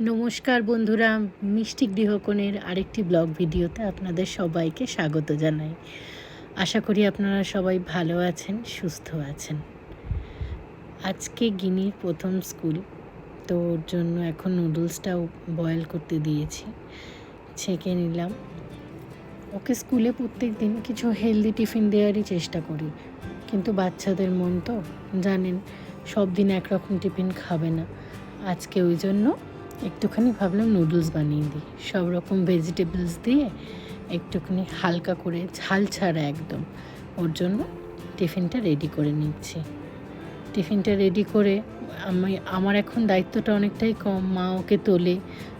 নমস্কার বন্ধুরা, মিষ্টি গৃহকোণের আরেকটি ব্লগ ভিডিওতে আপনাদের সবাইকে স্বাগত জানাই। আশা করি আপনারা সবাই ভালো আছেন, সুস্থ আছেন। আজকে গিনির প্রথম স্কুল, তো ওর জন্য এখন নুডলসটাও বয়েল করতে দিয়েছি, ছেঁকে নিলাম। ওকে স্কুলে প্রত্যেক দিন কিছু হেলদি টিফিন দেওয়ারই চেষ্টা করি, কিন্তু বাচ্চাদের মন তো জানেন, সব দিন একরকম টিফিন খাবে না। আজকে ওই জন্য একটুখানি ভাবলাম নুডলস বানিয়ে দিই। সব রকম ভেজিটেবলস দিয়ে একটুখানি হালকা করে ঝাল ছাড়া একদম। ওর জন্য টিফিনটা রেডি করে নিচ্ছি। টিফিনটা রেডি করে আমি আমার এখন দায়িত্বটা অনেকটাই কম মা ওকে তোলে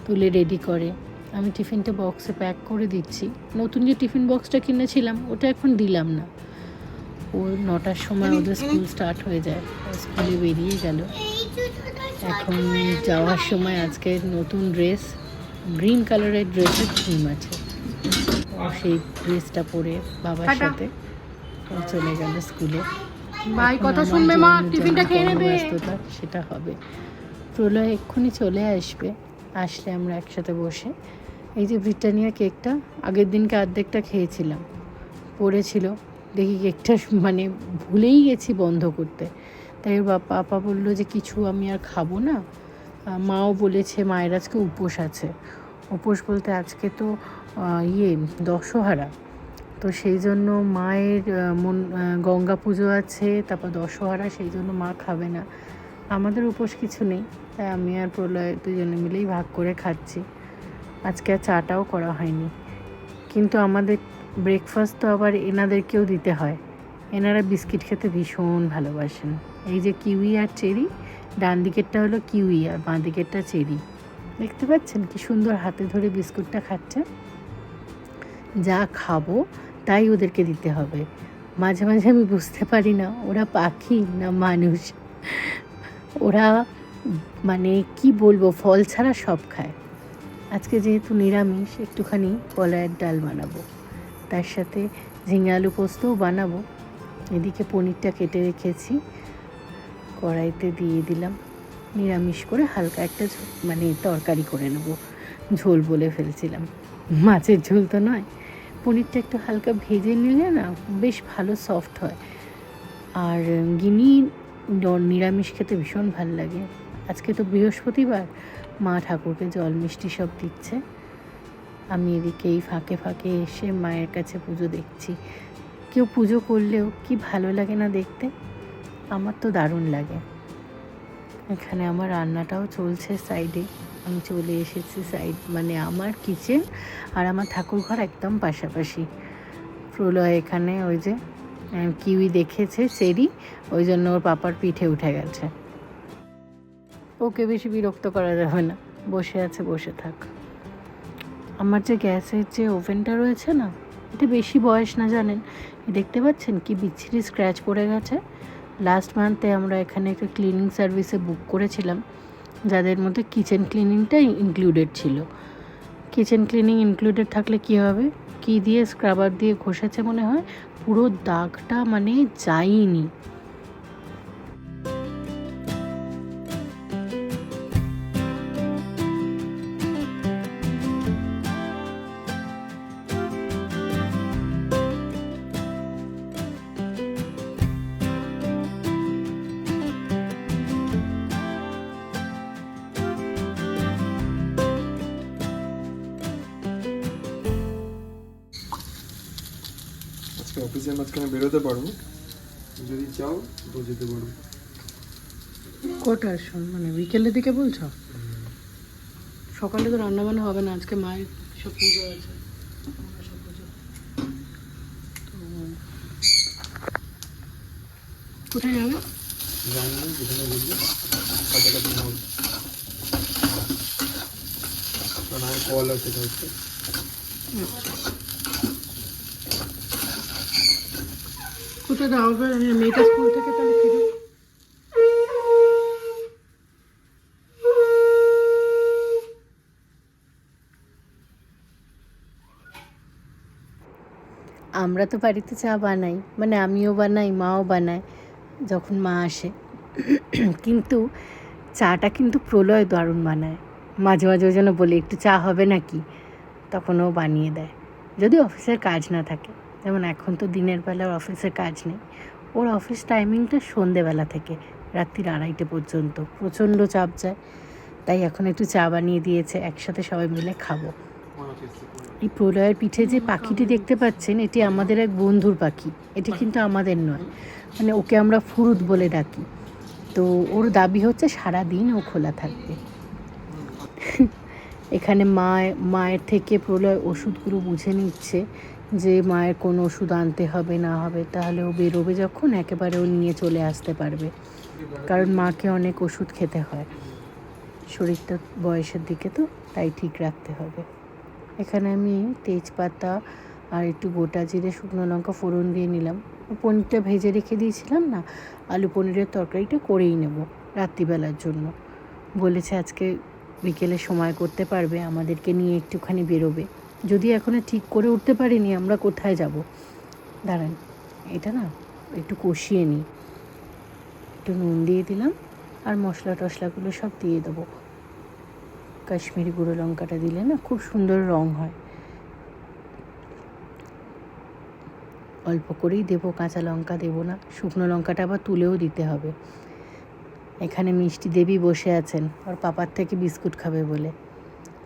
তুলে রেডি করে। আমি টিফিনটা বক্সে প্যাক করে দিচ্ছি। নতুন যে টিফিন বক্সটা কিনেছিলাম ওটা এখন দিলাম না। ও নটার সময় ওদের স্কুল স্টার্ট হয়ে যায়। স্কুলে বেরিয়ে গেল। এখন যাওয়ার সময় আজকে নতুন ড্রেস গ্রিন কালারের ড্রেসের থিম আছে। সেই ড্রেসটা পরে বাবার সাথে চলে গেল স্কুলে। ভাই কথা শুনবে মা টিফিনটা খেয়ে নেবে। সেটা হবে। প্রলয় এক্ষুনি চলে আসবে আসলে আমরা একসাথে বসে। এই যে ব্রিটানিয়া কেকটা আগের দিনকে অর্ধেকটা খেয়েছিলাম। পড়েছিল দেখি কেকটা মানে ভুলেই গেছি বন্ধ করতে। তাই ওর বাপ- পাপা বলল যে কিছু আমি আর খাব না। মাও বলেছে, মায়ের আজকে উপোস আছে। উপোস বলতে আজকে তো ইয়ে দশহারা। তো সেই জন্য মায়ের মন গঙ্গা পুজো আছে, তারপর দশহারা, সেই জন্য মা খাবে না। আমাদের উপোস কিছু নেই, তাই আমি আর প্রলয় দুজনে মিলেই ভাগ করে খাচ্ছি। আজকে আর চাটাও করা হয়নি। কিন্তু আমাদের ব্রেকফাস্ট তো আবার এনাদেরকেও দিতে হয়। এনারা বিস্কিট খেতে ভীষণ ভালোবাসেন। এই যে কিউই আর চেরি, ডান দিকেরটা হলো কিউই আর বাঁ দিকেরটা চেরি। দেখতে পাচ্ছেন কি সুন্দর হাতে ধরে বিস্কুটটা খাচ্ছে। যা খাব তাই ওদেরকে দিতে হবে। মাঝে মাঝে আমি বুঝতে পারি না, ওরা পাখি না মানুষ? ওরা মানে কি বলব, ফল ছাড়া সব খায়। আজকে যেহেতু নিরামিষ, একটুখানি কলাইয়ের ডাল বানাবো। তার সাথে ঝিঙে আলু পোস্তও বানাবো। এদিকে পনিরটা কেটে রেখেছি। কড়াইতে দিয়ে দিলাম। নিরামিষ করে হালকা একটা মানে তরকারি করে নেব। ঝোল বলে ফেলছিলাম। মাছের ঝোল তো নয়। পনিরটা একটু হালকা ভেজে নিলে না বেশ ভালো সফট হয়। আর গিনি নিরামিষ খেতে ভীষণ ভালো লাগে। আজকে তো বৃহস্পতিবার, মা ঠাকুরকে জল মিষ্টি সব দিচ্ছে। আমি এদিকে এই ফাঁকে ফাঁকে এসে মায়ের কাছে পুজো দেখছি। কেউ পুজো করলেও কি ভালো লাগে না দেখতে? আমার তো দারুণ লাগে। এখানে আমার রান্নাটাও চলছে সাইডে। আমি চলে এসেছি সাইড মানে আমার কিচেন আর আমার ঠাকুর ঘর একদম পাশাপাশি। প্রলয় এখানে ওই যে কিউই দেখেছে সেরি, ওই জন্য ওর পাপার পিঠে উঠে গেছে। ওকে বেশি বিরক্ত করা যাবে না, বসে আছে, বসে থাক। আমার যে গ্যাসের যে ওভেনটা রয়েছে না, এটা বেশি বয়স না জানেন? দেখতে পাচ্ছেন কি বিচ্ছিরি স্ক্র্যাচ পড়ে গেছে? লাস্ট মান্থে আমরা এখানে একটা ক্লিনিং সার্ভিসে বুক করেছিলাম, যাদের মধ্যে কিচেন ক্লিনিংটা ইনক্লুডেড ছিল। কিচেন ক্লিনিং ইনক্লুডেড থাকলে কি হবে? কি দিয়ে স্ক্রাবার দিয়ে ঘষেছে মনে হয়? পুরো দাগটা মানে যায়নি। বেরোতে পারব। যদি চাও তো যেতে পারব। কটার সময়? মানে বিকেলের দিকে বলছো? সকালে তো রান্না বান্না হবে না আজকে মায়ের সব পুজো আছে। তো কোথায় যাবে? জানি না যেখানে বলবি। কাছাকাছি মল কারণ আমার কল আছে যাওয়া হবে মেয়েটা স্কুল থেকে তাহলে ফিরে আমরা তো বাড়িতে চা বানাই মানে আমিও বানাই, মাও বানায়, যখন মা আসে। কিন্তু চাটা কিন্তু প্রলয় দারুণ বানায়। মাঝে মাঝে জন্য বলি, একটু চা হবে নাকি? তখন ও বানিয়ে দেয়। যদি অফিসের কাজ না থাকে। যেমন এখন তো দিনের বেলা ওর অফিসের কাজ নেই। ওর অফিস টাইমিংটা সন্ধেবেলা থেকে রাত্রির আড়াইটে পর্যন্ত। প্রচণ্ড চাপ যায়। তাই এখন একটু চা বানিয়ে দিয়েছে, একসাথে সবাই মিলে খাব। এই প্রলয়ের পিঠে যে পাখিটি দেখতে পাচ্ছেন, এটি আমাদের এক বন্ধুর পাখি। এটি কিন্তু আমাদের নয়। মানে ওকে আমরা ফুরুত বলে ডাকি। তো ওর দাবি হচ্ছে সারা দিন ও খোলা থাকবে। এখানে মায়, মায়ের থেকে প্রলয় ওষুধগুলো বুঝে নিচ্ছে। যে মায়ের কোনো ওষুধ আনতে হবে, না হবে, তাহলে ও বেরোবে যখন, একেবারে ও নিয়ে চলে আসতে পারবে। কারণ মাকে অনেক ওষুধ খেতে হয়। শরীরটা বয়সের দিকে তো, তাই ঠিক রাখতে হবে। এখানে আমি তেজপাতা আর একটু গোটা জিরে, শুকনো লঙ্কা ফোড়ন দিয়ে নিলাম। পনিরটা ভেজে রেখে দিয়েছিলাম না, আলু পনিরের তরকারিটা করেই নেব রাত্রিবেলার জন্য। বলেছে আজকে বিকেলে সময় করতে পারবে, আমাদেরকে নিয়ে একটুখানি বেরোবে। যদি এখনও ঠিক করে উঠতে পারিনি, আমরা কোথায় যাব? দাঁড়ান, এটা না একটু কষিয়ে নিই। একটু নুন দিয়ে দিলাম আর মশলা টশলাগুলো সব দিয়ে দেবো। কাশ্মীরি গুঁড়ো লঙ্কাটা দিলে না খুব সুন্দর রং হয়। অল্প করেই দেবো, কাঁচা লঙ্কা দেবো না, শুকনো লঙ্কাটা আবার তুলেও দিতে হবে। এখানে মিষ্টি দেবী বসে আছেন, ওর পাপার থেকে বিস্কুট খাবে বলে।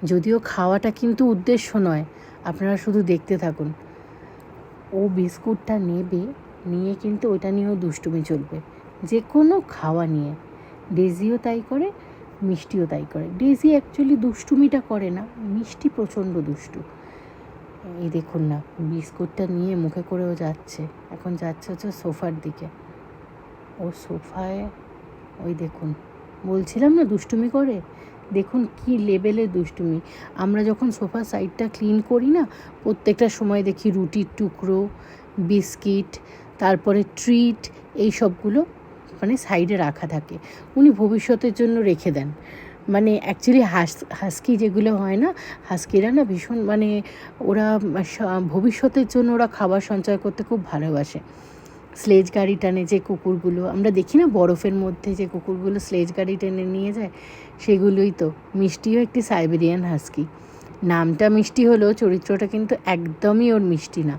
যদিও খাওয়াটা কিন্তু উদ্দেশ্য নয়, আপনারা শুধু দেখতে থাকুন। ও বিস্কুটটা নেবে, নিয়ে কিন্তু ওটা নিয়েও দুষ্টুমি চলবে। যে কোনো খাওয়া নিয়ে। ডেজিও তাই করে, মিষ্টিও তাই করে। ডেজি অ্যাকচুয়ালি দুষ্টুমিটা করে না, মিষ্টি প্রচণ্ড দুষ্টু। এই দেখুন না, বিস্কুটটা নিয়ে মুখে করেও যাচ্ছে। এখন যাচ্ছে হচ্ছে সোফার দিকে। ও সোফায়, ওই দেখুন, বলছিলাম না দুষ্টুমি করে? দেখুন কি লেভেলের দুষ্টুমি। আমরা যখন সোফা সাইডটা ক্লিন করি না, প্রত্যেকটা সময় দেখি রুটির টুকরো, বিস্কিট, তারপরে ট্রিট, এই সবগুলো মানে সাইডে রাখা থাকে। উনি ভবিষ্যতের জন্য রেখে দেন। মানে অ্যাকচুয়ালি হাস, হাস্কি যেগুলো হয় না, হাস্কিরা না ভীষণ মানে ওরা ভবিষ্যতের জন্য ওরা খাবার সঞ্চয় করতে খুব ভালোবাসে। স্লেজ গাড়ি টানে যে কুকুরগুলো। আমরা দেখি না বরফের মধ্যে যে কুকুরগুলো স্লেজ গাড়ি টেনে নিয়ে যায়? সেগুলোই তো। মিষ্টিও একটি সাইবেরিয়ান হাস্কি। নামটা মিষ্টি হলেও চরিত্রটা কিন্তু একদমই ওর মিষ্টি না।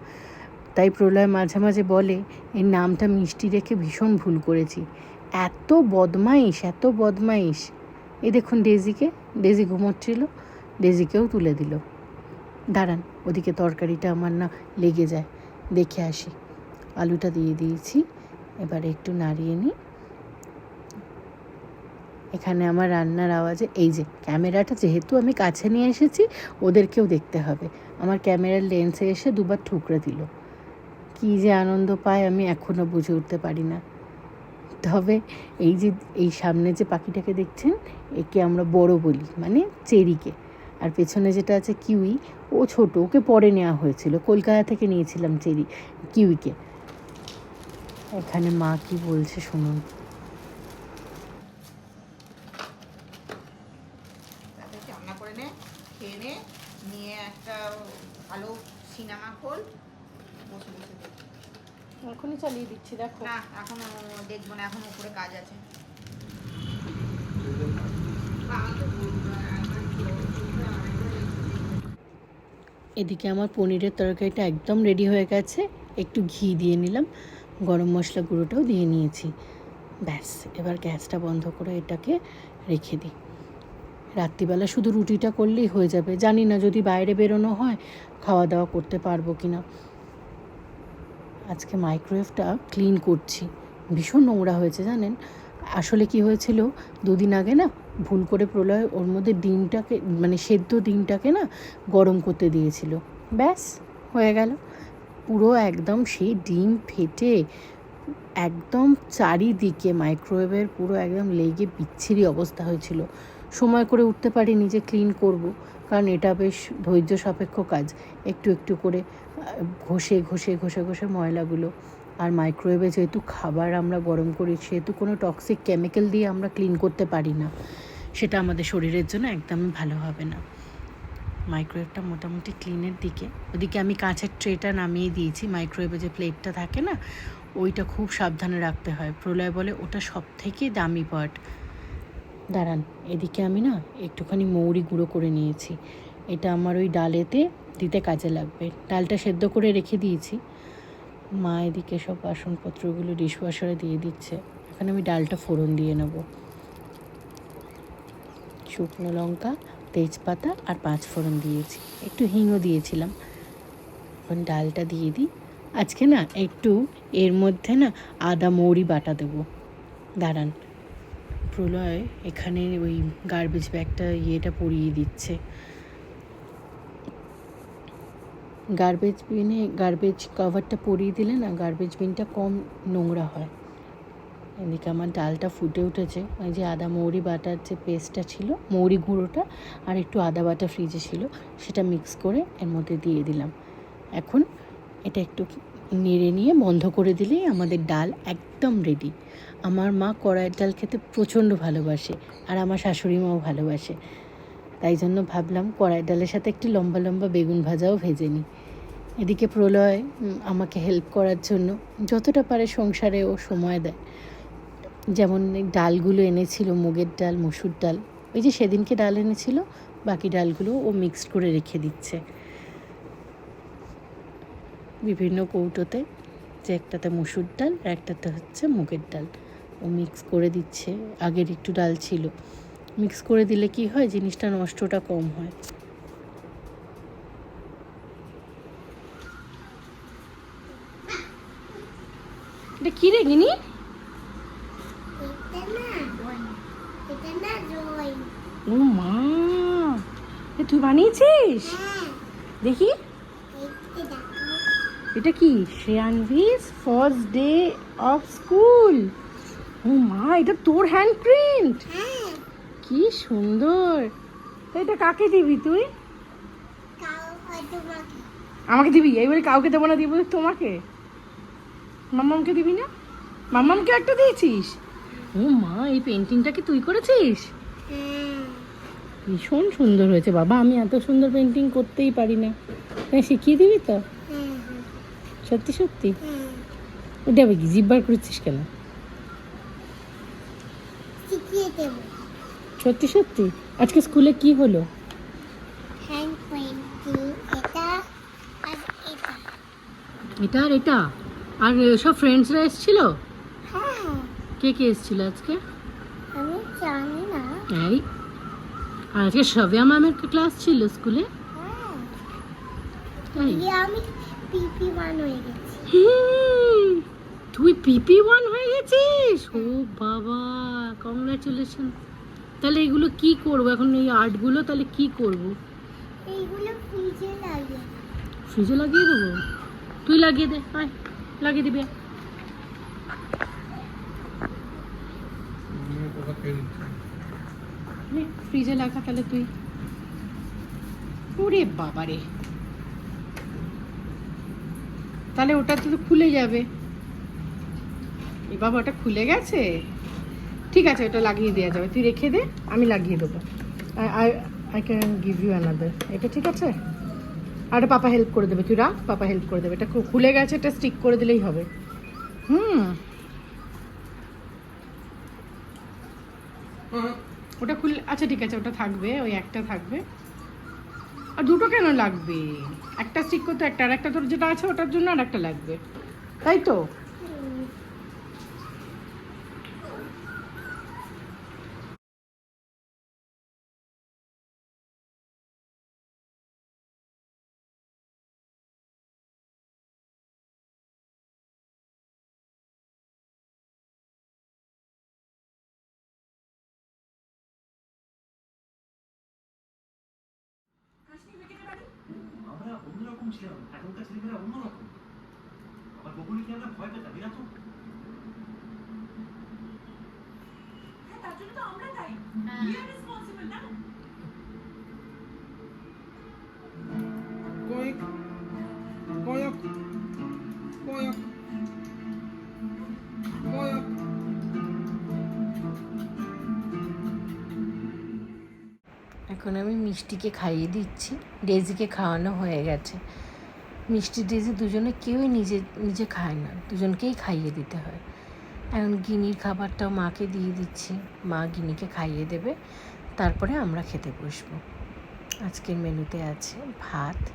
তাই প্রলয় মাঝে মাঝে বলে, এর নামটা মিষ্টি রেখে ভীষণ ভুল করেছি। এত বদমাইশ এত বদমাইশ। এ দেখুন ডেজিকে। ডেজি ঘুমোচ্ছিল, ডেজিকেও তুলে দিল। দাঁড়ান, ওদিকে তরকারিটা আমার না লেগে যায়। দেখে আসি। আলুটা দিয়ে দিয়েছি। এবারে একটু নাড়িয়ে নিই। এখানে আমার রান্নার আওয়াজে, এই যে ক্যামেরাটা যেহেতু আমি কাছে নিয়ে এসেছি, ওদেরকেও দেখতে হবে। আমার ক্যামেরার লেন্সে এসে দুবার ঠুকরে দিল। কী যে আনন্দ পায়, আমি এখনও বুঝে উঠতে পারি না। তবে এই যে, এই সামনে যে পাখিটাকে দেখছেন, একে আমরা বড় বলি মানে চেরিকে। আর পেছনে যেটা আছে কিউই, ও ছোট, ওকে পরে নেওয়া হয়েছিল। কলকাতা থেকে নিয়েছিলাম চেরি, কিউইকে। এখানে মা কি বলছে শুনুন। রান্না করে নে খেয়ে নে নিয়ে একটা ভালো সিনেমা খোল বসে এখনই চালিয়ে দিচ্ছি দেখো। না এখনও দেখব না এখন উপরে কাজ আছে। এদিকে আমার পনিরের তরকারিটা একদম রেডি হয়ে গেছে একটু ঘি দিয়ে নিলাম। গরম মশলা গুঁড়োটাও দিয়ে নিয়েছি। ব্যাস, এবার গ্যাসটা বন্ধ করে এটাকে রেখে দিই। রাত্রিবেলা শুধু রুটিটা করলেই হয়ে যাবে। জানি না যদি বাইরে বেরোনো হয় খাওয়া দাওয়া করতে পারব কি না আজকে মাইক্রোওয়েভটা ক্লিন করছি। ভীষণ নোংরা হয়েছে, জানেন? আসলে কি হয়েছিল, দুদিন আগে না ভুল করে প্রলয় ওর মধ্যে ডিমটাকে মানে সেদ্ধ ডিমটাকে না গরম করতে দিয়েছিল। ব্যাস, হয়ে গেল। পুরো একদম সেই ডিম ফেটে একদম চারিদিকে মাইক্রোওয়েভের পুরো একদম লেগে বিচ্ছিরি অবস্থা হয়েছিল। সময় করে উঠতে পারি নিজে ক্লিন করব, কারণ এটা বেশ ধৈর্য সাপেক্ষ কাজ। একটু একটু করে ঘষে ঘষে ঘষে ঘষে ময়লাগুলো আর মাইক্রোওয়েভে যেহেতু খাবার আমরা গরম করি, সেহেতু কোনো টক্সিক কেমিক্যাল দিয়ে আমরা ক্লিন করতে পারি না। সেটা আমাদের শরীরের জন্য একদমই ভালো হবে না। মাইক্রোওয়েভটা মোটামুটি ক্লিনের দিকে। ওদিকে আমি কাঁচের ট্রেটা নামিয়ে দিয়েছি। মাইক্রোওয়েভে যে প্লেটটা থাকে না, ওইটা খুব সাবধানে রাখতে হয়। প্রলয় বলে, ওটা সব থেকে দামি পার্ট দাঁড়ান, এদিকে আমি না একটুখানি মৌরি গুঁড়ো করে নিয়েছি। এটা আমার ওই ডালেতে দিতে কাজে লাগবে। ডালটা সেদ্ধ করে রেখে দিয়েছি। মা এদিকে সব বাসনপত্রগুলো ডিশওয়াশারে দিয়ে দিচ্ছে। এখানে আমি ডালটা ফোড়ন দিয়ে নেব। শুকনো লঙ্কা তেজপাতা আর পাঁচ ফোড়ন দিয়েছি। একটু হিংও দিয়েছিলাম। এখন ডালটা দিয়ে দিই। আজকে না একটু এর মধ্যে না আদা মৌরি বাটা দেবো। দাঁড়ান। প্রলয় এখানে ওই গার্বেজ ব্যাগটা ইয়েটা পরিয়ে দিচ্ছে। গার্বেজ বিনে গার্বেজ কভারটা পরিয়ে দিলে না গার্বেজ বিনটা কম নোংরা হয়। এদিকে আমার ডালটা ফুটে উঠেছে। ওই যে আদা মৌরি বাটার যে পেস্টটা ছিল, মৌরি গুঁড়োটা আর একটু আদা বাটা ফ্রিজে ছিল, সেটা মিক্স করে এর মধ্যে দিয়ে দিলাম। এখন এটা একটু নেড়ে নিয়ে বন্ধ করে দিলেই আমাদের ডাল একদম রেডি আমার মা কড়াইয়ের ডাল খেতে প্রচণ্ড ভালোবাসে আর আমার শাশুড়ি মাও ভালোবাসে। তাই জন্য ভাবলাম কড়াই ডালের সাথে একটু লম্বা লম্বা বেগুন ভাজাও ভেজে নিই। এদিকে প্রলয় আমাকে হেল্প করার জন্য যতটা পারে সংসারে ও সময় দেয়। যেমন ডালগুলো এনেছিল, মুগের ডাল, মসুর ডাল, ওই যে সেদিনকে ডাল এনেছিল, বাকি ডালগুলো ও মিক্সড করে রেখে দিচ্ছে। বিভিন্ন কৌটোতে যে একটাতে মসুর ডাল, আর একটাতে হচ্ছে মুগের ডাল। ও মিক্স করে দিচ্ছে। আগের একটু ডাল ছিল। মিক্স করে দিলে কি হয়? জিনিসটা নষ্টটা কম হয়। এটা কি রে গিনি? ও মা, এ তুই বানিয়েছিস? দেখি। এটা কি? শ্রেয়ানভিস ফার্স্ট ডে অফ স্কুল ও মা, এটা তোর হ্যান্ড প্রিন্ট কি সুন্দর। এটা কাকে দিবি তুই? আমাকে দিবি? এইবারে কাউকে দেবো না, দিব তোমাকে। মাম্মামকে দিবি না? মাম্মামকে একটা দিয়েছিস? ও মা এই পেন্টিংটা কি তুই করেছিস? ভীষণ সুন্দর হয়েছে বাবা আমি এত সুন্দর পেন্টিং করতেই পারি না। হ্যাঁ শিখিয়ে দিবি তো? সত্যি সত্যি? ওটা কি জিব্বার করেছিস কেন? সত্যি সত্যি? আজকে স্কুলে কি হলো? এটা আর এটা। আর সব ফ্রেন্ডসরা এসেছিল? কে কে এসেছিল আজকে? আমি জানি না। এই আর আজকে সবিয়া ম্যামের ক্লাস ছিল স্কুলে? হ্যাঁ। তাই? আমি পিপি ওয়ান হয়ে গেছি। তুই পিপি ওয়ান হয়ে গেছিস? ও বাবা কংগ্রাচুলেশন তাহলে এগুলো কি করব? এখন এই আর্টগুলো তাহলে কি করব? এইগুলো ফ্রিজে লাগে ফ্রিজে লাগিয়ে দেবো? তুই লাগিয়ে দে আয় লাগিয়ে দিবি ফ্রিজে লাগা তাহলে তুই। ওরে বাবা রে তাহলে ওটা তো খুলে যাবে। এ বাবা, ওটা খুলে গেছে? ঠিক আছে, ওটা লাগিয়ে দেওয়া যাবে। তুই রেখে দে, আমি লাগিয়ে দেবো। I I can give you another এটা ঠিক আছে? আর পাপা হেল্প করে দেবে। তুই রাখ, পাপা হেল্প করে দেবে। এটা খুলে গেছে, এটা স্টিক করে দিলেই হবে। হুম। ওটা খুলে আচ্ছা ঠিক আছে, ওটা থাকবে, ওই একটা থাকবে। আর দুটো কেন লাগবে? একটা স্টিক করতে একটা, আর একটা তোর যেটা আছে ওটার জন্য আর একটা লাগবে। তাই তো? ছিলাম এখনকার ছেলেমেয়েরা অন্যরকম আমার বকুলিকে আমরা ভয় পেতাম এরা তো কয়েক কয়েক কয়েক কয়েক এখন আমি মিষ্টিকে খাইয়ে দিচ্ছি ডেজিকে খাওয়ানো হয়ে গেছে। মিষ্টি ডেজি দুজনে কেউই নিজে নিজে খায় না। দুজনকেই খাইয়ে দিতে হয়। এখন গিনির খাবারটাও মাকে দিয়ে দিচ্ছি। মা গিনিকে খাইয়ে দেবে। তারপরে আমরা খেতে বসবো। আজকের মেনুতে আছে ভাত,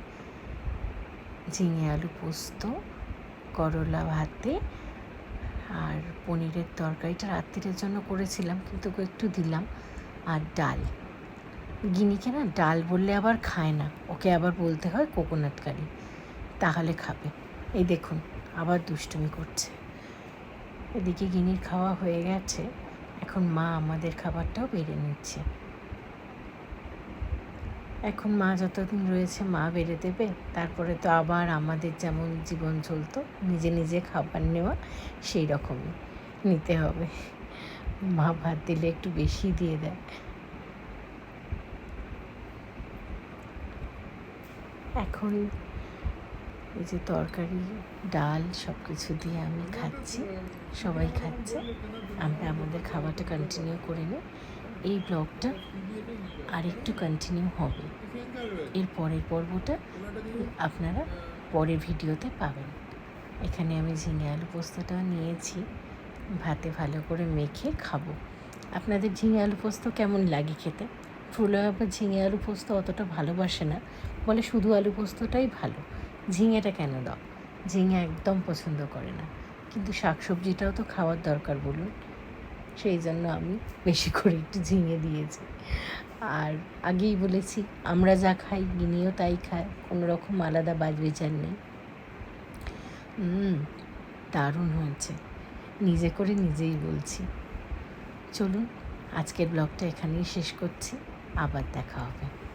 ঝিঙে আলু পোস্ত, করলা ভাতে আর পনিরের তরকারিটা রাত্রির জন্য করেছিলাম কিন্তু একটু দিলাম। আর ডাল। গিনিকে না ডাল বললে আবার খায় না। ওকে আবার বলতে হয় কোকোনাট কারি। তাহলে খাবে। এই দেখুন, আবার দুষ্টুমি করছে। এদিকে গিনির খাওয়া হয়ে গেছে। এখন মা আমাদের খাবারটাও বেড়ে নিচ্ছে। এখন মা যতদিন রয়েছে, মা বেড়ে দেবে। তারপরে তো আবার আমাদের যেমন জীবন চলতো, নিজে নিজে খাবার নেওয়া সেই রকমই নিতে হবে। মা ভাত দিলে একটু বেশি দিয়ে দেয়। এখন এই যে তরকারি, ডাল সব কিছু দিয়ে আমি খাচ্ছি। সবাই খাচ্ছে। আমরা আমাদের খাবারটা কন্টিনিউ করে নিই। এই ব্লগটা আর একটু কন্টিনিউ হবে। এর পরের পর্বটা আপনারা পরের ভিডিওতে পাবেন। এখানে আমি ঝিঙে আলু পোস্তটা নিয়েছি। ভাতে ভালো করে মেখে খাব। আপনাদের ঝিঙে আলু পোস্ত কেমন লাগে খেতে? ফুলে আবার ঝিঙে আলু পোস্ত অতটা ভালোবাসে না। বলে শুধু আলু পোস্তটাই ভালো। ঝিঙেটা কেন দাও? ঝিঙে একদম পছন্দ করে না। কিন্তু শাকসবজিটাও তো খাওয়ার দরকার বলুন। সেই জন্য আমি বেশি করে একটু ঝিঙে দিয়েছি। আর আগেই বলেছি, আমরা যা খাই গিনিও তাই খায়, কোনো রকম আলাদা বাজ বিচার নেই দারুণ হয়েছে। নিজে করে নিজেই বলছি। চলুন, আজকের ব্লগটা এখানেই শেষ করছি। আবার দেখা হবে।